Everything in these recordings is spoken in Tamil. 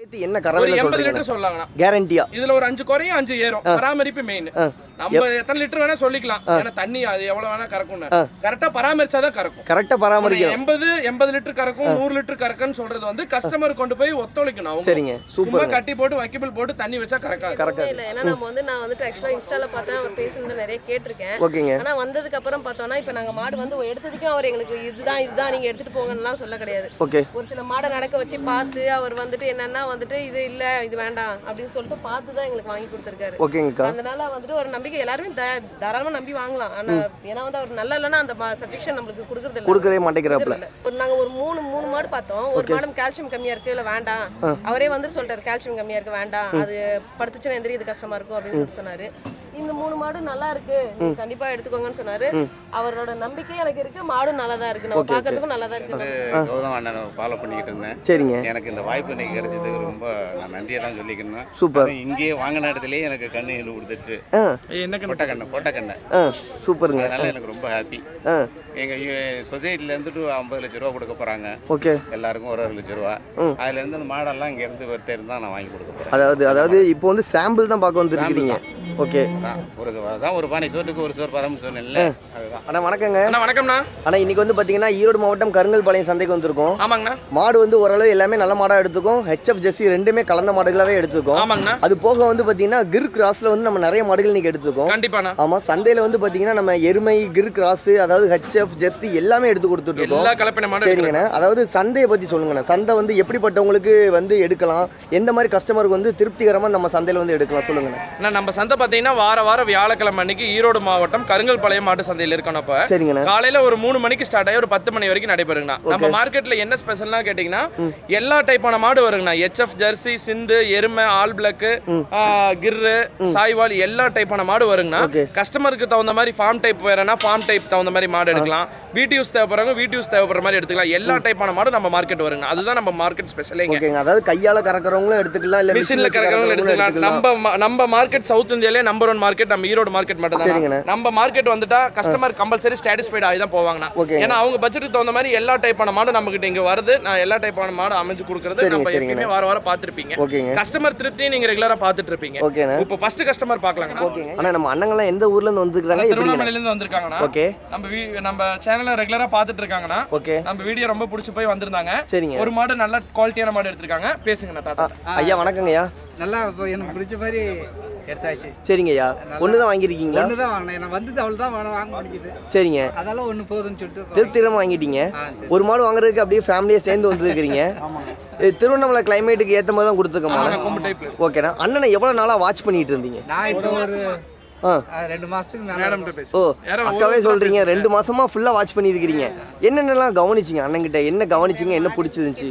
என்ன ஒரு கறவையில் எண்பது லிட்டர் சொல்லலாங்கண்ணா கேரண்டியா இதுல ஒரு அஞ்சு குறையும் அஞ்சு ஏறும். பராமரிப்பு மெயின். நம்ம எத்தனை லிட்டர் வேணா சொல்லிக்கலாம். ஏன்னா தண்ணி அது எவ்வளவு வேணா கறக்கும்னு. ஆ. கரெக்டா பராமரிச்சாதான் கறக்கும். கரெக்டா பராமரிக்கணும். எண்பது எண்பது லிட்டர் கறக்கும் நூறு லிட்டர் கறக்குன்னு சொல்றது வந்து கஸ்டமர் கொண்டு போய் ஒத்துழைக்கணும் அவங்க. சரிங்க. சும்மா கட்டி போட்டு வைக்கபிள் போட்டு தண்ணி வச்சா கரெக்டா இல்ல ஏன்னா நம்ம வந்து நான் வந்துட்டு ஆக்சுவலா இன்ஸ்டால பார்த்தேன். அவர் பேசுனது நிறைய கேட்டிருக்கேன். ஓகேங்க. ஆனா வந்ததுக்கு அப்புறம் பார்த்தோம்னா இப்ப நாங்க மாடு வந்து எடுத்ததுக்கும் அவர் எங்களுக்கு இதுதான் இதுதான். நீங்க எடுத்துட்டு போங்கன்னுலாம் சொல்ல கிடையாது. ஓகே. ஒரு சில மாடை நடக்க வச்சு பார்த்து அவர் வந்துட்டு என்னன்னா வந்துட்டு இது இல்ல இது வேண்டாம் அப்படின்னு சொல்லிட்டு பார்த்து தான் எங்களுக்கு வாங்கி கொடுத்துருக்காரு. ஓகேங்கக்கா. அதனால வந்துட்டு ஒரு நம்பிக்கை எல்லாருமே த- தாராளமா நம்பி வாங்கலாம். ஆனா ஏன்னா வந்து அவர் நல்லா இல்லைன்னா அந்த சஜெக்ஷன் நம்மளுக்கு கொடுக்கறது கொடுக்கவே மாட்டேங்கிறாப்புல. இல்ல. ஒரு நாங்க ஒரு மூணு மூணு மாடு பார்த்தோம். ஒரு மாடம் கால்சியம் கம்மியா இருக்கு இல்ல வேண்டாம். அவரே வந்து சொல்லிட்டாரு கால்சியம் கம்மியா இருக்கு வேண்டாம். அது படுத்துச்சுன்னா எந்திரிக்கிறது கஷ்டமா இருக்கும் அப்படின்னு சொல்லிட்டு சொன்னாரு. இந்த மூணு மாடும் நல்லா இருக்கு. கண்டிப்பா எடுத்துக்கோங்கன்னு சொன்னாரு. அவரோட நம்பிக்கை எனக்கு இருக்கு. மாடும் நல்லா தான் இருக்கு. நம்ம. பாக்கிறதுக்கும் நல்லா தான் இருக்கு. கௌதம் அண்ணனை ஃபாலோ பண்ணிக்கிட்டு இருந்தேன். சரிங்க. எனக்கு இந்த வாய்ப்பு இன்னைக்கு கிடைச்சதுக்கு ரொம்ப நான் நன்றியை தான் சொல்லிக்கணும் சூப்பர் இங்கேயே வாங்கின இடத்துலயே எனக்கு கண்ணு இழு கொடுத்துருச்சு. என்ன பொட்டை கண்ணு பொட்டை கண்ணு சூப்பருங்க. அதனால எனக்கு ரொம்ப ஹாப்பி ஆ. எங்கள் சொசைட்டில இருந்துட்டு ஐம்பது லட்ச ரூபா கொடுக்க போறாங்க. ஓகே. எல்லாருக்கும் ஒரு ஒரு லட்ச ரூபா. ம். அதுல இருந்து அந்த மாடெல்லாம் இங்க இருந்து ஒருத்தர் இருந்தா நான் வாங்கி கொடுக்க போறேன். அதாவது அதாவது இப்போ வந்து சாம்பிள் தான் பார்க்க வந்துருக்கிறீங்க ஓகே. ஒரு ஒரு பானை சோற்றுக்கு ஒரு சோறு பதம் சொன்னேன்ல. அதுதான். அண்ணா வணக்கங்க. அண்ணா வணக்கம்ண்ணா. அண்ணா இன்னைக்கு வந்து பார்த்தீங்கன்னா ஈரோடு மாவட்டம் கருங்கல்பாளையம் சந்தைக்கு வந்திருக்கோம். ஆமாங்கண்ணா. மாடு வந்து ஓரளவு எல்லாமே நல்ல மாடாக எடுத்துக்கும். ஹெச்எஃப் ஜெர்சி ரெண்டுமே கலந்த மாடுகளாவே எடுத்துக்கும். ஆமாங்கண்ணா. அது போக வந்து பார்த்தீங்கன்னா கிர் கிராஸ்ல வந்து நம்ம நிறைய மாடுகள் இன்னைக்கு எடுத்துக்கோம். கண்டிப்பாண்ணா. ஆமா சந்தையில வந்து பாத்தீங்கன்னா நம்ம எருமை கிர் கிராஸ் அதாவது ஹெச்எஃப் ஜெர்சி எல்லாமே எடுத்து கொடுத்துட்டு இருக்கோம் எல்லா கலப்பின மாடும் சரிங்கண்ணா. அதாவது சந்தையை பத்தி சொல்லுங்கண்ணா. சந்தை வந்து எப்படிப்பட்டவங்களுக்கு வந்து எடுக்கலாம்? எந்த மாதிரி கஸ்டமருக்கு வந்து திருப்திகரமா நம்ம சந்தையில வந்து எடுக்கலாம் சொல்லுங்கண்ணா. அண்ணா, நம்ம சந்தை பார்த்தீங்கன்னா வார வாரம் வியாழக்கிழமை அன்னைக்கு ஈரோடு மாவட்டம் கருங்கல்பாளையம் மாட்டு சந்தையில் இருக்கணும் இப்போ சரிங்கண்ணா. காலையில ஒரு மூணு மணிக்கு ஸ்டார்ட் ஆகி ஒரு பத்து மணி வரைக்கும் நடைபெறுங்கண்ணா. நம்ம மார்க்கெட்ல என்ன ஸ்பெஷல்னா கேட்டிங்கன்னா எல்லா டைப்பான மாடு வருங்கண்ணா. ஹெச்எஃப் ஜெர்சி சிந்து எருமை ஆல் பிளக்கு ம். கிர்ரு சாய்வால் எல்லா டைப்பான மாடு வருங்கண்ணா. கஸ்டமருக்கு தகுந்த மாதிரி ஃபார்ம் டைப் வேறனா ஃபார்ம் டைப் தகுந்த மாதிரி மாடு எடுக்கலாம். வீட்டு யூஸ் தேவைப்படுறவங்க வீட்டு யூஸ் தேவைப்படுற மாதிரி எடுத்துக்கலாம். எல்லா டைப்பான மாடு நம்ம மார்க்கெட் வருங்க அதுதான் நம்ம மார்க்கெட் ஓகேங்க. அதாவது கையால கறக்குறவங்களும் எடுத்துக்கலாம் இல்ல மிஷின்ல கறக்கிறவங்க எடுத்துக்கலாம். நம்ம நம்ம மார்க்கெட் சவுத் இந்தியாலே நம்பர் ஒன் மார்க்கெட் நம்ம ஈரோடு மார்க்கெட் மட்டும். தான் நம்ம மார்க்கெட் வந்துட்டா கஸ்டமர் கம்பல்சரி சாட்டிஸ்ஃபைட் ஆகி தான் போவாங்கண்ணா. ஏன்னா அவங்க பட்ஜெட்டுக்கு தகுந்த மாதிரி எல்லா டைப்பான மாடு நம்ம கிட்ட இங்க வருது. நான் எல்லா டைப்பான மாடு அமைஞ்சு கொடுக்கறது நம்ம. எப்பயுமே வார வாரம் பார்த்திருப்பீங்க. கஸ்டமர் திருப்தியும் நீங்க ரெகுலரா பார்த்துட்டு இருப்பீங்க இப்போ ஃபர்ஸ்ட் கஸ்டமர் பார்க்கலாங்கண்ணா. ஓகேங்க. அண்ணா நம்ம அண்ணங்களாம் எந்த ஊர்ல இருந்து வந்துருக்காங்க திருவண்ணாமலையில இருந்து வந்திருக்காங்கண்ணா. ஓகே. நம்ம நம்ம சேனலை ரெகுலரா பார்த்துட்டு இருக்காங்கண்ணா ஓகே. நம்ம வீடியோ ரொம்ப பிடிச்சி போய் வந்திருந்தாங்க. சரிங்க. ஒரு மாடு நல்ல குவாலிட்டியான மாடு எடுத்திருக்காங்க. பேசுங்கண்ணா தாத்தா. ஐயா வணக்கங்கய்யா. நல்லா இப்போ எனக்கு பிடிச்ச மாதிரி எடுத்தாச்சு. சரிங்க ஐயா ஒன்று தான் வாங்கியிருக்கீங்களா? ஒன்று தான் வாங்கினேன். நான் வந்தது அவள் தான் வாங்க வாங்க முடியுது சரிங்க. அதெல்லாம் ஒன்று போதும்னு சொல்லிட்டு திருப்திகரமாக வாங்கிட்டீங்க. ஒரு மாடு வாங்குறதுக்கு அப்படியே ஃபேமிலியாக சேர்ந்து வந்துருக்கிறீங்க. திருவண்ணாமலை கிளைமேட்டுக்கு ஏற்ற மாதிரி தான் கொடுத்துருக்கோமா? ஓகேண்ணா அண்ணனை எவ்வளோ நாளாக வாட்ச் பண்ணிட்டு இருந்தீங்க? நான் இப்போ ஒரு ரெண்டு மாசத்துக்கு மேல மேடம் ஓ அக்காவே சொல்றீங்க. ரெண்டு மாசமா ஃபுல்லா வாட்ச் பண்ணியிருக்கிறீங்க என்னென்னலாம் கவனிச்சிங்க அண்ணன்கிட்ட? என்ன கவனிச்சிங்க? என்ன பிடிச்சிருந்துச்சு?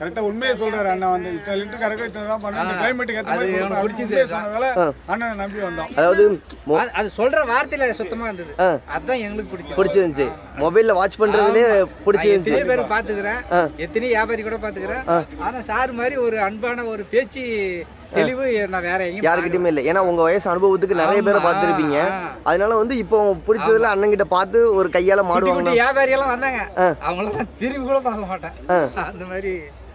கரெக்டா உண்மையை சொல்றாரு அண்ணன் வந்து. இத்தனை லிட்டர் கறக்க இத்தனை தான் பண்ண கிளைமேட்டுக்கு ஏற்ற அது மாதிரி. பிடிச்சது. சொன்னதால. அண்ணனை நம்பி வந்தோம். அதாவது அது- அது சொல்ற வார்த்தையில சுத்தமா இருந்தது. அதுதான் எங்களுக்கு பிடிச்சது. பிடிச்சிருந்துச்சு. மொபைல்ல வாட்ச் பண்றதுலே பிடிச்சிருந்துச்சு. எத்தனையோ பேர் பாத்துக்கிறேன் ஆ. எத்தனையோ வியாபாரி கூட பாத்துக்கிறேன். ஆனா சார் மாதிரி ஒரு அன்பான ஒரு பேச்சு தெளிவு நான் வேற எங்கேயும் யாருக்கிட்டயுமே இல்லை. ஏன்னா உங்க வயசு அனுபவத்துக்கு நிறைய பேரை பார்த்துருப்பீங்க. அதனால வந்து இப்போ பிடிச்சதுல அண்ணன்கிட்ட பார்த்து ஒரு கையால மாடு குட்டி குட்டி வாங்கலாம் வியாபாரி எல்லாம் வந்தாங்க. அவங்களாம் திரும்பி கூட பார்க்க மாட்டேன். அந்த மாதிரி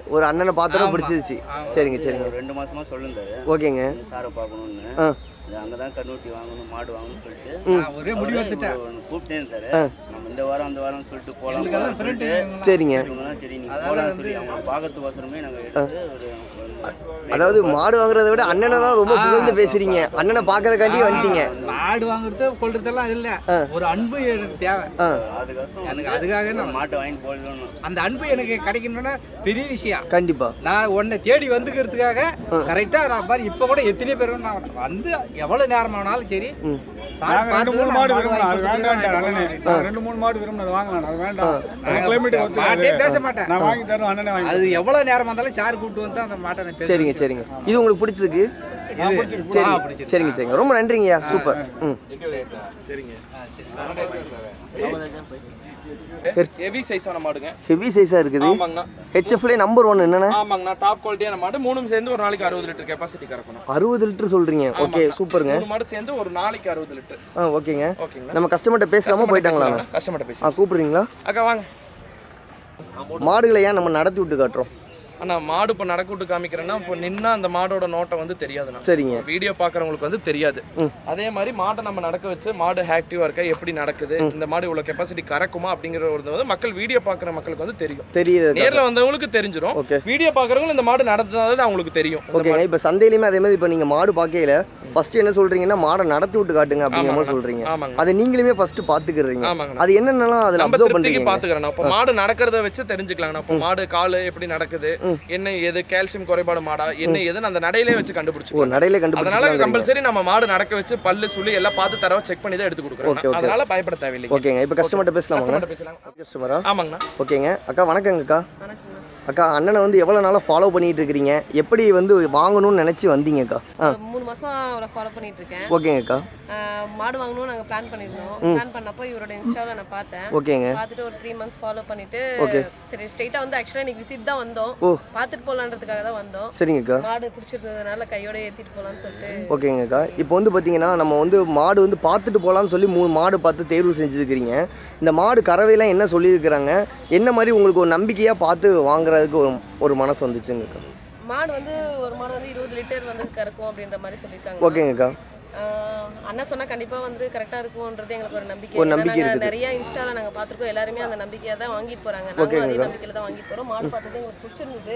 ஒரு அண்ணனை பார்த்தோம் ஆமா. பிடிச்சிருச்சு. சரிங்க சரிங்க. ரெண்டு மாசமா சொல்லிருந்தாரு. ஓகேங்க. சாரை பார்க்கணும்னு. ஆ இது அங்கதான் கண்ணுட்டி வாங்கணும் மாடு வாங்கணும்னு சொல்லிட்டு ஒரே முடிவு எடுத்துட்டேன். கூப்பிட்டே இருந்தாரு. நம்ம இந்த வாரம் அந்த வாரம் சொல்லிட்டு ஃப்ரெண்டு சொல்லிட்டு சரிங்க. சரி நீங்க அதாவது போலாம் வந்து- சொல்லி அவங்க பார்க்கறதுக்கோசரமே நாங்க எடுத்து ஒரு அதாவது மாடு வாங்குறத விட அண்ணனை தான் ரொம்ப. புகழ்ந்து பேசுறீங்க. அண்ணனை பார்க்கறக்காண்டி வந்துட்டீங்க. மாடு வாங்குறது கொள்றதெல்லாம் இல்ல. ஒரு அன்பு எனக்கு தேவை. ஆ. அதுக்கோசரம் எனக்கு அதுக்காக நான் மாட்டை வாங்கி போடணும்னு அந்த அன்பு எனக்கு கிடைக்கணும்னா பெரிய விஷயம். கண்டிப்பா. நான் உன்னை தேடி வந்துக்கிறதுக்காக கரெக்டா நான் பாரு இப்ப கூட எத்தனை பேர் நான் வந்து எவ்வளவு நேரமானாலும் சரி ரெண்டு மூணு நான் மாடு விரும்பணும் அது வாங்கி வேண்டாம் அண்ணனே. நான் ரெண்டு மூணு மாடு விரும்பணும் அது வாங்கலாம். அது வேண்டாம். மாட்டே ஒத்து பேச மாட்டேன். நான் வாங்கி தரேன் அண்ணனே வாங்கி அது எவ்வளவு நேரம் இருந்தாலும் சார் கூப்பிட்டு வந்து அந்த மாட்டை நான் சரிங்க சரிங்க. இது உங்களுக்கு நான் பிடிச்சிருக்கு. சரிங்க சரிங்க ரொம்ப நன்றிங்கய்யா. சூப்பர். ம். சரிங்க. ஹெவி சைஸான மாடுங்க. ஹெவி சைஸா இருக்குது. ஆமாங்கண்ணா. ஹெச்எஃப்ல நம்பர் ஒன் என்னண்ணே? ஆமாங்கண்ணா. டாப் குவாலிட்டியான மாடு. மூணும் சேர்ந்து ஒரு நாளைக்கு அறுபது லிட்டர் கெப்பாசிட்டி கறக்கணும் அறுபது லிட்டர் சொல்றீங்க. ஓகே. சூப்பருங்க. மூணு மாடு சேர்ந்து ஒரு நாளைக்கு அறுபது லிட்டர் ஆ ஓகேங்க. ஓகேங்களா? நம்ம கஸ்டமர்கிட்ட பேசாம போயிட்டாங்களா? கஸ்டமர்கிட்ட பேசி ஆ கூப்பிடுறீங்களா? அக்கா வாங்க. மாடுகளை ஏன் நம்ம நடத்தி விட்டு காட்டுறோம்? ஆனா மாடு இப்போ நடக்க விட்டு காமிக்கிறேன்னா இப்போ நின்னா அந்த மாடோட நோட்டம் வந்து தெரியாதுண்ணா. சரிங்க. வீடியோ பார்க்குறவங்களுக்கு வந்து தெரியாது. அதே மாதிரி மாட்டை நம்ம நடக்க வச்சு மாடு ஆக்டிவாக இருக்கா எப்படி நடக்குது இந்த மாடு இவ்வளோ கெப்பாசிட்டி கறக்குமா அப்படிங்கிற ஒரு வந்து மக்கள் வீடியோ பார்க்குற மக்களுக்கு வந்து தெரியும். தெரியுது நேரில் வந்தவங்களுக்கு தெரிஞ்சிடும் ஓகே. வீடியோ பார்க்குறவங்க இந்த மாடு நடந்தது அவங்களுக்கு தெரியும். ஓகேங்க இப்போ சந்தையிலுமே அதே மாதிரி இப்போ நீங்கள் மாடு பார்க்கையில ஃபர்ஸ்ட் என்ன சொல்றீங்கன்னா மாடை நடத்தி விட்டு காட்டுங்க அப்படிங்கிற மாதிரி. சொல்றீங்க. அதை நீங்களுமே ஃபர்ஸ்ட் பார்த்துக்கிறீங்க ஆமாங்க அது என்னென்னலாம் அதில் அப்சர்வ் பண்ணுறீங்க பாத்துக்கிறேன் இப்போ மாடு நடக்கிறத வச்சு தெரிஞ்சுக்கலாம் இப்போ மாடு காலு எப்படி நடக்குது. என்ன எது கால்சியம் குறைபாடு மாடா என்ன எதுன்னு அந்த நடையிலே வச்சு ஓ கண்டுபிடிச்சிக்கலாம் நடையில அதனால கண்டுபிடிச்சிக்கலாம் கம்பல்சரி நம்ம மாடு நடக்க வச்சு பல்லு சுழி எல்லாம் பார்த்து தரவா செக் பண்ணி தான் எடுத்து கொடுக்குறோம். அதனால பயப்பட தேவையில்லை ஓகேங்க இப்போ கஸ்டமர்கிட்ட பேசலாமாங்க கஸ்டமர்கிட்ட பேசலாம். கஸ்டமரா ஆமாங்கண்ணா. ஓகேங்க. அக்கா வணக்கங்க அக்கா வணக்கம்ண்ணா. அக்கா அண்ணனை வந்து எவ்வளோ நாளாக ஃபாலோ பண்ணிட்டு இருக்கிறீங்க? எப்படி வந்து வாங்கணும்னு நினச்சி வந்தீங்கக்கா மூணு மாசமா அவரை ஃபாலோ பண்ணிட்டு இருக்கேன். ஓகேங்கக்கா மாடு வாங்கணும்னு நாங்கள் பிளான் பண்ணியிருந்தோம். பிளான் பண்ணப்போ இவரோட இன்ஸ்டாவில் நான் பார்த்தேன். ஓகேங்க. பார்த்துட்டு ஒரு த்ரீ மந்த்ஸ் ஃபாலோ பண்ணிட்டு. சரி ஸ்ட்ரைட்டாக வந்து ஆக்சுவலாக இன்னைக்கு விசிட் தான் வந்தோம். ஓ. பார்த்துட்டு போகலான்றதுக்காக தான் வந்தோம். சரிங்கக்கா மாடு பிடிச்சிருந்ததுனால கையோட ஏற்றிட்டு போகலான்னு சொல்லிட்டு. ஓகேங்கக்கா இப்போ வந்து பார்த்தீங்கன்னா நம்ம வந்து மாடு வந்து பார்த்துட்டு போகலான்னு சொல்லி மூணு மாடு பார்த்து தேர்வு செஞ்சுருக்கிறீங்க. இந்த மாடு கறவையெல்லாம் என்ன சொல்லியிருக்கிறாங்க? என்ன மாதிரி உங்களுக்கு ஒரு நம்பிக்கையாக பார்த்து வாங்குறதுக்கு ஒரு ஒரு மனசு வந்துச்சுங்கக்கா மாடு வந்து ஒரு மாடு வந்து இருபது லிட்டர் வந்து கறக்கும் அப்படின்ற மாதிரி சொல்லியிருக்காங்க. ஓகேங்கக்கா. அண்ணா சொன்னா கண்டிப்பா வந்து கரெக்டா இருக்கும்ன்றது எங்களுக்கு ஒரு நம்பிக்கை ஒரு நம்பிக்கை நாங்க இருக்குது. நிறைய இன்ஸ்டால நாங்க பாத்துருக்கோம் எல்லாருமே அந்த நம்பிக்கையா தான் வாங்கிட்டு போறாங்க. நாங்களும் அதே. நம்பிக்கையில தான் வாங்கிட்டு போறோம். மாடு பார்த்தது எங்களுக்கு பிடிச்சிருந்தது.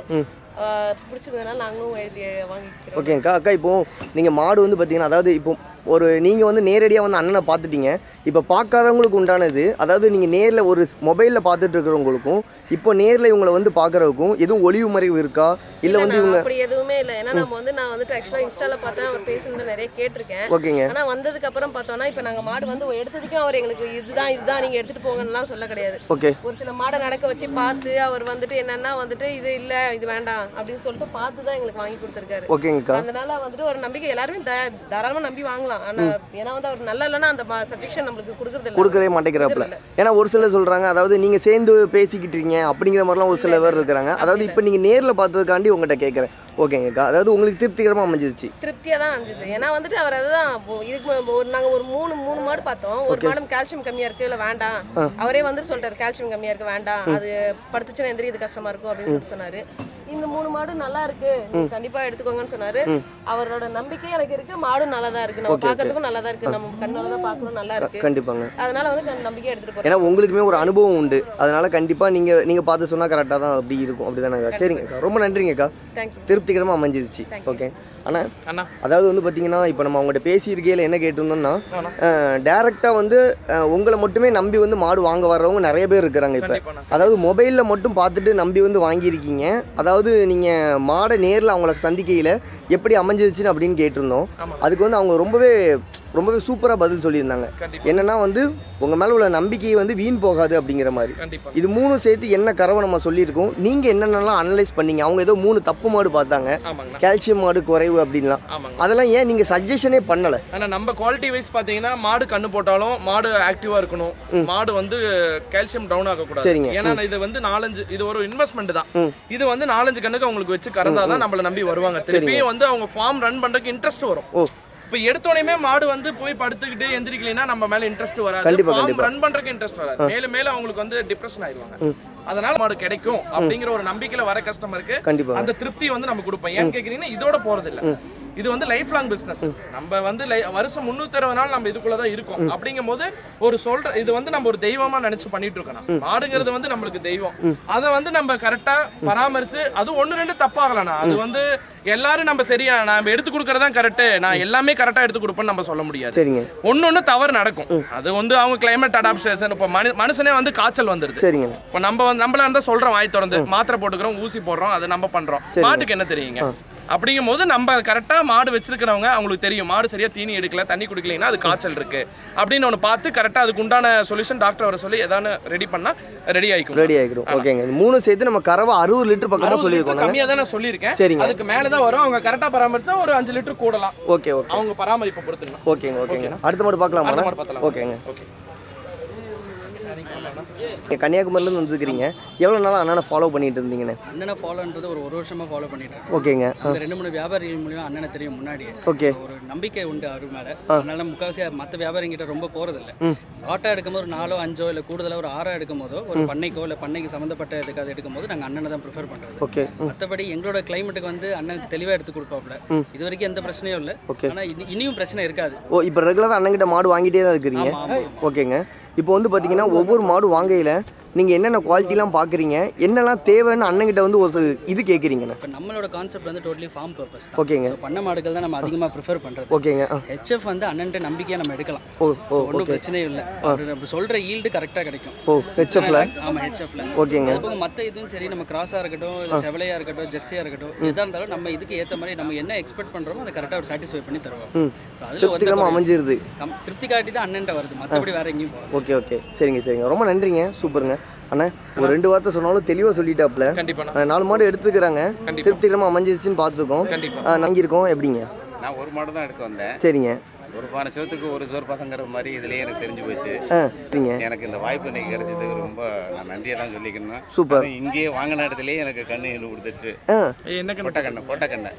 பிடிச்சிருந்ததுனால நாங்களும் எழுதி வாங்கிக்கிறோம். ஓகேங்கக்கா அக்கா இப்போ நீங்கள் மாடு வந்து பார்த்தீங்கன்னா அதாவது இப்போ ஒரு நீங்கள் வந்து நேரடியாக வந்து அண்ணனை பார்த்துட்டீங்க. இப்போ பார்க்காதவங்களுக்கு உண்டானது அதாவது நீங்கள் நேரில் ஒரு மொபைலில் பார்த்துட்டு இருக்கிறவங்களுக்கும் இப்போ நேரில் இவங்களை வந்து பார்க்குறதுக்கும் எதுவும் ஒளிவு மறைவு இருக்கா? இல்லை வந்து இவங்க அப்படி எதுவுமே இல்ல. ஏன்னா நம்ம வந்து நான் வந்துட்டு ஆக்சுவலா இன்ஸ்டால பார்த்தேன் அவர் பேசுனது நிறைய கேட்டிருக்கேன். ஓகேங்க. ஆனா வந்ததுக்கு அப்புறம் பார்த்தோம்னா இப்போ நாங்க மாடு வந்து எடுத்ததுக்கும் அவர் எங்களுக்கு இதுதான் இதுதான் நீங்க எடுத்துட்டு போங்கன்னுலாம் சொல்ல கிடையாது. ஓகே. ஒரு சில மாடை நடக்க வச்சு பார்த்து அவர் வந்துட்டு என்னன்னா வந்துட்டு இது இல்ல இது வேண்டாம். அப்படின்னு சொல்லிட்டு பார்த்து தான் எங்களுக்கு வாங்கி கொடுத்துருக்காரு. ஓகேங்கக்கா. அதனால வந்துட்டு ஒரு நம்பிக்கை எல்லாருமே தாராளமா நம்பி வாங்கலாம். ஆனா ஏன்னா வந்து அவர் நல்லா இல்லைன்னா அந்த சஜெக்ஷன் நம்மளுக்கு கொடுக்கறது கொடுக்கவே மாட்டேங்கிறாப்புல. ஏன்னா ஒரு சிலர் சொல்கிறாங்க அதாவது நீங்கள் சேர்ந்து பேசிக்கிட்டு இருக்கீங்க அப்படிங்கிற மாதிரிலாம் ஒரு சில பேர். இருக்கிறாங்க. அதாவது இப்போ நீங்கள் நேரில் பார்த்ததுக்காண்டி உங்கள்கிட்ட கேட்குறேன் ஓகேங்கக்கா. அதாவது உங்களுக்கு திருப்திகரமாக அமைஞ்சிருச்சு. திருப்தியா தான் இருந்தது ஏன்னா வந்துட்டு அவர் அதுதான் இதுக்கு ஒரு நாங்க ஒரு மூணு மூணு மாடு பார்த்தோம். ஒரு Okay. மாடு கால்சியம் கம்மியா இருக்கு இல்ல வேண்டாம். அவரே வந்து சொல்லிட்டாரு கால்சியம் கம்மியா இருக்கு வேண்டாம். அது படுத்துச்சுன்னா எந்திரிக்கிறது கஷ்டமா இருக்கும் அப்படின்னு சொல்லிட்டு சொன்னாரு. இந்த மூணு மாடு நல்லா இருக்கு. நீங்க கண்டிப்பா எடுத்துக்கோங்கன்னு சொன்னாரு. அவரோட நம்பிக்கை எனக்கு இருக்கு. மாடும் நல்லா தான் இருக்கு. நம்ம. பாக்குறதுக்கும் நல்லா தான் இருக்கு நம்ம கண்ணால தான் பாக்கணும் நல்லா இருக்கு. கண்டிப்பாங்க. அதனால வந்து நம்பிக்கை எடுத்துட்டு போறேன் ஏன்னா உங்களுக்குமே ஒரு அனுபவம் உண்டு. அதனால கண்டிப்பாக நீங்கள் நீங்கள் பார்த்து சொன்னால் கரெக்டாக தான் அப்படி இருக்கும். அப்படி தானேக்கா சரிங்கக்கா ரொம்ப நன்றிங்கக்கா. தேங்க்யூ திருப்திகரமாக அமைஞ்சிருச்சு. ஓகே. அண்ணா அண்ணா. அதாவது வந்து பார்த்தீங்கன்னா இப்போ நம்ம அவங்ககிட்ட பேசியிருக்கையில் என்ன கேட்டிருந்தோம்னா ஆனா டேரெக்டாக வந்து உங்களை மட்டுமே நம்பி வந்து மாடு வாங்க வர்றவங்க நிறைய பேர் இருக்கிறாங்க இப்போ. அதாவது மொபைலில் மட்டும் பார்த்துட்டு நம்பி வந்து வாங்கியிருக்கீங்க. அதாவது நீங்கள் மாடை நேரில் அவங்கள சந்திக்கையில் எப்படி அமைஞ்சிருச்சுன்னு அப்படின்னு கேட்டிருந்தோம். அதுக்கு வந்து அவங்க ரொம்பவே ரொம்பவே சூப்பராக பதில் சொல்லியிருந்தாங்க. என்னன்னா வந்து உங்கள் மேலே உள்ள நம்பிக்கை வந்து வீண் போகாது அப்படிங்கிற மாதிரி. இது மூணும் சேர்த்து என்ன கறவை நம்ம சொல்லியிருக்கோம். நீங்கள் என்னென்னலாம் அனலைஸ் பண்ணீங்க? அவங்க ஏதோ மூணு தப்பு மாடு பார்த்தாங்க. கால்சியம் மாடு குறைவு அப்படின்லாம். அதெல்லாம் ஏன் நீங்கள் சஜஷனே பண்ணலை? ஆனா நம்ம குவாலிட்டி வைஸ் பாத்தீங்கன்னா மாடு கண்ணு போட்டாலும் மாடு ஆக்டிவா இருக்கணும். மாடு வந்து கால்சியம் டவுன் ஆக கூடாது சரிங்க. ஏன்னா இது வந்து நாலஞ்சு இது ஒரு இன்வெஸ்ட்மெண்ட் தான். இது வந்து நாலஞ்சு கண்ணுக்கு அவங்களுக்கு வச்சு கறந்தாதான் நம்மள நம்பி வருவாங்க. திருப்பியும் வந்து அவங்க ஃபார்ம் ரன் பண்றதுக்கு இன்ட்ரெஸ்ட் வரும். இப்போ எடுத்தோடனே மாடு வந்து போய் படுத்துக்கிட்டு எந்திரிக்கலைன்னா நம்ம மேல இன்ட்ரெஸ்ட் வராது. ரன் பண்றதுக்கு இன்ட்ரெஸ்ட் வராது மேலும் மேலும் அவங்களுக்கு வந்து டிப்ரெஷன் ஆயிடுவாங்க. அதனால மாடு கிடைக்கும் அப்படிங்கிற ஒரு நம்பிக்கையில வர கஸ்டமருக்கு கண்டிப்பாக அந்த திருப்தி வந்து நம்ம கொடுப்போம். ஏன்னு கேக்குறீங்கன்னா இதோட போறது இல்ல. இது வந்து லைஃப் லாங் பிசினஸ் நம்ம வந்து வருஷம் முன்னூத்தி அறுபது நாள் நம்ம இதுக்குள்ள தான் இருக்கோம். அப்படிங்கும் போது ஒரு சொல்ற இது வந்து நம்ம ஒரு தெய்வமா நினைச்சு பண்ணிட்டு இருக்கோம் மாடுங்கிறது வந்து நம்மளுக்கு தெய்வம். அதை வந்து நம்ம கரெக்டா பராமரிச்சு அது ஒண்ணு ரெண்டு தப்பாகலண்ணா அது வந்து எல்லாரும் நம்ம சரியா நம்ம எடுத்து கொடுக்கறதா கரெக்ட் நான் எல்லாமே கரெக்டா எடுத்து கொடுப்பேன்னு நம்ம சொல்ல முடியாது. ஒண்ணு தவறு நடக்கும். அது வந்து அவங்க கிளைமேட் அடாப்டேஷன் இப்போ மனு மனுஷனே வந்து காய்ச்சல் வந்துருது. இப்போ நம்ம வந்து நம்மள இருந்தா சொல்றோம் வாய் திறந்து. மாத்திரை போட்டுக்கிறோம் ஊசி போடுறோம் அதை நம்ம பண்றோம். மாட்டுக்கு என்ன தெரியுங்க? அப்படிங்கும் போது நம்ம கரெக்டா மாடு வச்சிருக்கிறவங்க அவங்களுக்கு தெரியும். மாடு சரியா தீனி எடுக்கல தண்ணி குடிக்கலைன்னா அது காய்ச்சல் இருக்கு. அப்படின்னு ஒன்று பார்த்து கரெக்டா அதுக்கு உண்டான சொல்யூஷன் டாக்டர் வர சொல்லி ஏதாவது ரெடி பண்ணா ரெடி ஆயிக்கும் ரெடி ஆகிடும் ஓகேங்க மூணு சேர்த்து நம்ம கறவை அறுபது லிட்டர் பக்கமாக சொல்லியிருக்கோம் நாங்க. கம்மியா தான் நான் சொல்லியிருக்கேன். சரிங்க. அதுக்கு மேல தான் வரும். அவங்க கரெக்டா பராமரிச்சா ஒரு அஞ்சு லிட்டர் கூடலாம். ஓகே ஓகே அவங்க பராமரிப்பை பொறுத்துக்கலாம் ஓகேங்க ஓகேங்க அடுத்த மாடு பார்க்கலாமா. ஓகேங்க ஓகே நீங்கள் கன்னியாகுமரிலேருந்து வந்துருக்கிறீங்க. எவ்வளோ நாளாக அண்ணனை ஃபாலோ பண்ணிட்டு இருந்தீங்கண்ணே அண்ணனை ஃபாலோன்றது ஒரு ஒரு வருஷமா ஃபாலோ பண்ணிட்டு ஓகேங்க. அந்த ரெண்டு மூணு வியாபாரிகள் மூலியம் அண்ணனை தெரியும் முன்னாடியே. ஓகே. ஒரு நம்பிக்கை உண்டு அவர் மேல. அதனால முக்காவாசி மற்ற வியாபாரிங்கிட்ட ரொம்ப போறதில்ல. ம். ஆட்டோ எடுக்கும்போது ஒரு நாலோ அஞ்சோ இல்லை கூடுதலாக ஒரு ஆறோ எடுக்கும் போதோ ஒரு பண்ணைக்கோ இல்லை பண்ணைக்கு சம்மந்தப்பட்ட இதுக்காக எடுக்கும் போது நாங்கள் அண்ணனை தான் ப்ரிஃபர் பண்ணுறது ஓகே. மற்றபடி எங்களோட கிளைமேட்டுக்கு வந்து அண்ணனுக்கு தெளிவாக எடுத்து கொடுப்பாப்ல. இது வரைக்கும் எந்த பிரச்சனையும் இல்லை. ஓகே. ஆனால் இனி இனியும் பிரச்சனை இருக்காது. ஓ இப்போ ரெகுலராக அண்ணன்கிட்ட மாடு வாங்கிட்டே தான் இருக்கிறீங்க? ஓகேங்க. இப்போ வந்து பார்த்தீங்கன்னா ஒவ்வொரு மாடு வாங்கையில் நீங்கள் என்னென்ன குவாலிட்டிலாம் பார்க்குறீங்க என்னெல்லாம் தேவைன்னு அண்ணன்கிட்ட வந்து ஒரு இது கேட்குறீங்கண்ணே இப்போ நம்மளோட கான்செப்ட் வந்து டோட்டலி ஃபார்ம் பர்பஸ் தான். ஓகேங்க. பண்ண மாடுகள் தான் நம்ம அதிகமாக ப்ரிஃபர் பண்ணுறது ஓகேங்க ஹெச்எஃப் வந்து அண்ணன்ட்ட நம்பிக்கையாக நம்ம எடுக்கலாம். ஓ ஓ ஒன்றும் பிரச்சனையும் இல்லை. நம்ம சொல்கிற ஈல்டு கரெக்டாக கிடைக்கும். ஓ ஹெச்எஃப்ல ஆமாம் ஹெச்எஃப்ல ஓகேங்க. அது போக மற்ற இதுவும் சரி நம்ம கிராஸாக இருக்கட்டும் இல்லை செவலையாக இருக்கட்டும் ஜெர்சியாக இருக்கட்டும் எதாக இருந்தாலும் நம்ம இதுக்கு ஏற்ற மாதிரி நம்ம என்ன எக்ஸ்பெக்ட் பண்ணுறோமோ அதை கரெக்டாக ஒரு சாட்டிஸ்ஃபை பண்ணி தருவோம் ம். ஸோ அதில் வந்து அமைஞ்சிருது. கம் திருப்தி காட்டி தான் அண்ணன்ட்ட வருது. மற்றபடி வேற எங்கேயும் ஓகே ஓகே. சரிங்க சரிங்க. ரொம்ப நன்றிங்க. சூப்பருங்க. அண்ணா ஒரு ரெண்டு வார்த்தை சொன்னாலும் தெளிவாக சொல்லிட்டாப்ல நாலு மாடு எடுத்துக்கிறாங்க. திருப்திகரமாக அமைஞ்சிருச்சுன்னு பார்த்துருக்கோம். நங்கியிருக்கோம். எப்படிங்க? நான் ஒரு மாடு தான் எடுக்க வந்தேன். சரிங்க. ஒரு பானை சோத்துக்கு ஒரு சோறு பசங்கிற மாதிரி இதுலயே எனக்கு தெரிஞ்சு போச்சு. சரிங்க. எனக்கு இந்த வாய்ப்பு இன்னைக்கு கிடைச்சதுக்கு ரொம்ப நான் நன்றியை தான் சொல்லிக்கணும். சூப்பர். இங்கேயே வாங்கின இடத்துலயே எனக்கு கண்ணு இழு கொடுத்துருச்சு. என்ன கொட்டை கண்ணு கொட்டை கண்ணு.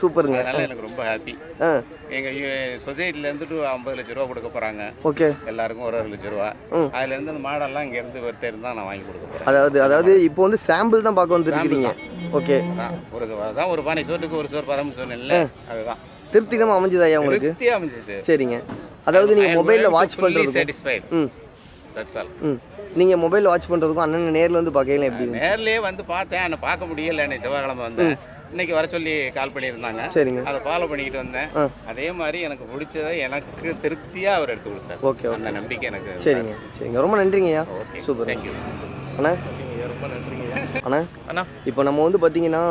சூப்பருங்க. அதனால எனக்கு ரொம்ப ஹாப்பி ஆ. எங்கள் சொசைட்டில இருந்துட்டு ஐம்பது லட்ச ரூபா கொடுக்க போறாங்க. ஓகே. எல்லாருக்கும் ஒரு ஒரு லட்ச ரூபா. அதுல இருந்து அந்த மாடெல்லாம் இங்க இருந்து ஒருத்தர் இருந்தா நான் வாங்கி கொடுக்க போறேன். அதாவது அதாவது இப்போ வந்து சாம்பிள் தான் பார்க்க வந்துருக்கிறீங்க ஓகே. அதான் ஒரு அதான் ஒரு பானை சோற்றுக்கு ஒரு சோறு பதம் சொன்னேன்ல. அதுதான். திருப்திகரமாக அமைஞ்சதா ஐயா உங்களுக்கு? திருப்தியா அமைஞ்சிச்சு சரிங்க. அதாவது நீங்கள் மொபைலில் வாட்ச் சாட்டிஸ்ஃபைட் ம். தட்ஸ் ஆல் ம். நீங்கள் மொபைல் வாட்ச் பண்ணுறதுக்கும் அண்ணன் நேரில் வந்து பார்க்கையில எப்படி? நேர்லயே வந்து பார்த்தேன். ஆனால் பார்க்க முடியல. அன்னைக்கு செவ்வாய்க்கிழமை வந்தேன். இன்னைக்கு வர சொல்லி கால் பண்ணியிருந்தாங்க. சரிங்க. அதை ஃபாலோ பண்ணிக்கிட்டு வந்தேன். அதே மாதிரி எனக்கு பிடிச்சதை எனக்கு திருப்தியா அவர் எடுத்து கொடுத்தார். ஓகே அந்த நம்பிக்கை எனக்கு சரிங்க சரிங்க. ரொம்ப நன்றிங்க ஐயா. Okay super. தேங்க்யூ அண்ணா? ரொம்ப நன்றிங்க அண்ணா? அண்ணா? இப்போ நம்ம வந்து பார்த்தீங்கன்னா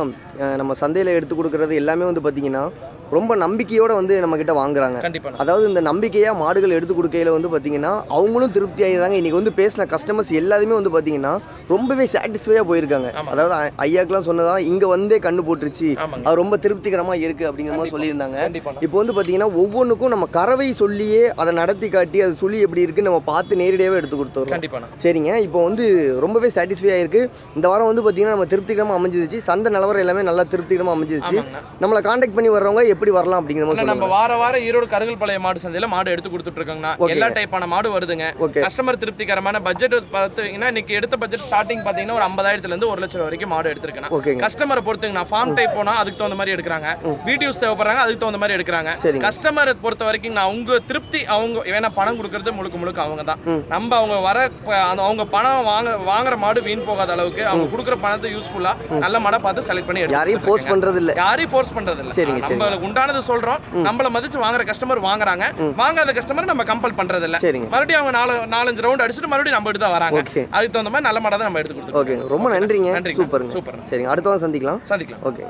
நம்ம சந்தையில் எடுத்து கொடுக்குறது எல்லாமே வந்து பார்த்தீங்கன்னா ரொம்ப நம்பிக்கையோட வந்து நம்மக்கிட்ட வாங்குறாங்க. கண்டிப்பாண்ணா அதாவது இந்த நம்பிக்கையாக மாடுகள் எடுத்து கொடுக்கையில வந்து பார்த்தீங்கன்னா அவங்களும் திருப்தி ஆகிதாங்க இன்றைக்கி வந்து பேசின கஸ்டமர்ஸ் எல்லாருமே வந்து பார்த்தீங்கன்னா ரொம்பவே சாட்டிஸ்ஃபையாக போயிருக்காங்க. அதாவது ஐயாக்கெல்லாம் சொன்னதா இங்கே வந்தே கண்ணு போட்டுருச்சு. அது ரொம்ப திருப்திகரமாக இருக்குது அப்படிங்கிற மாதிரி சொல்லியிருந்தாங்க. இப்போ வந்து பார்த்தீங்கன்னா ஒவ்வொன்றுக்கும் நம்ம கறவை சொல்லியே அதை நடத்தி காட்டி அது சொல்லி எப்படி இருக்குன்னு நம்ம பார்த்து நேரடியாகவே எடுத்து கொடுத்துறோம் கண்டிப்பாண்ணா சரிங்க. இப்போ வந்து ரொம்பவே சாட்டிஸ்ஃபை ஆயிருக்கு இந்த வாரம் வந்து பார்த்தீங்கன்னா நம்ம திருப்திகரமாக அமைஞ்சிருச்சு. சந்தை நிலவரம் எல்லாமே நல்லா திருப்திகரமாக அமைஞ்சிருச்சு. நம்மளை காண்டாக்ட் பண்ணி வர்றவங்க எப்படி வரலாம் அப்படிங்கிற மாதிரி நம்ம வார வாரம் ஈரோடு கருங்கல் பழைய மாடு சந்தையில மாடு எடுத்து கொடுத்துட்டு இருக்கோங்கண்ணா. எல்லா டைப்பான மாடு வருதுங்க. கஸ்டமர் திருப்திகரமான பட்ஜெட் பார்த்தீங்கன்னா இன்னைக்கு எடுத்த பட்ஜெட் ஸ்டார்டிங் பார்த்தீங்கன்னா ஒரு ஐம்பதாயிரத்துல இருந்து ஒரு லட்சம் வரைக்கும் மாடு எடுத்திருக்கேன் கஸ்டமரை பொறுத்துங்க நான் ஃபார்ம் டைப் போனா அதுக்கு தகுந்த மாதிரி எடுக்கிறாங்க. வீடியோஸ் தேவைப்படுறாங்க அதுக்கு தகுந்த மாதிரி எடுக்கிறாங்க. கஸ்டமரை பொறுத்த வரைக்கும் நான் அவங்க திருப்தி அவங்க வேணா பணம் கொடுக்கறது முழுக்க முழுக்க அவங்க தான். நம்ம அவங்க வர அவங்க பணம் வாங்க வாங்குற மாடு வீண் போகாத அளவுக்கு அவங்க கொடுக்குற பணத்தை யூஸ்ஃபுல்லா நல்ல மாடை பார்த்து செலக்ட் பண்ணி யாரையும் ஃபோர்ஸ் பண்ணுறது இல்லை யாரையும் ஃபோர்ஸ் பண்றது இல்ல சரிங்க. நம்மளுக்கு உண்டானது சொல்றோம். நம்மள மதிச்சு வாங்குற கஸ்டமர் வாங்குறாங்க. வாங்காத கஸ்டமர் நம்ம கம்பல் பண்றது இல்ல சரிங்க. மறுபடியும் அவங்க நாலு நாலஞ்சு ரவுண்ட் அடிச்சுட்டு மறுபடியும் நம்ம எடுத்து வராங்க. அதுக்கு தகுந்த மாதிரி நல்ல மாடை தான் நம்ம எடுத்து கொடுத்துருக்கோம் ரொம்ப நன்றிங்க. நன்றிங்க. சூப்பருங்க. சூப்பர் சரிங்க. அடுத்த சந்திக்கலாம். சந்திக்கலாம். ஓகே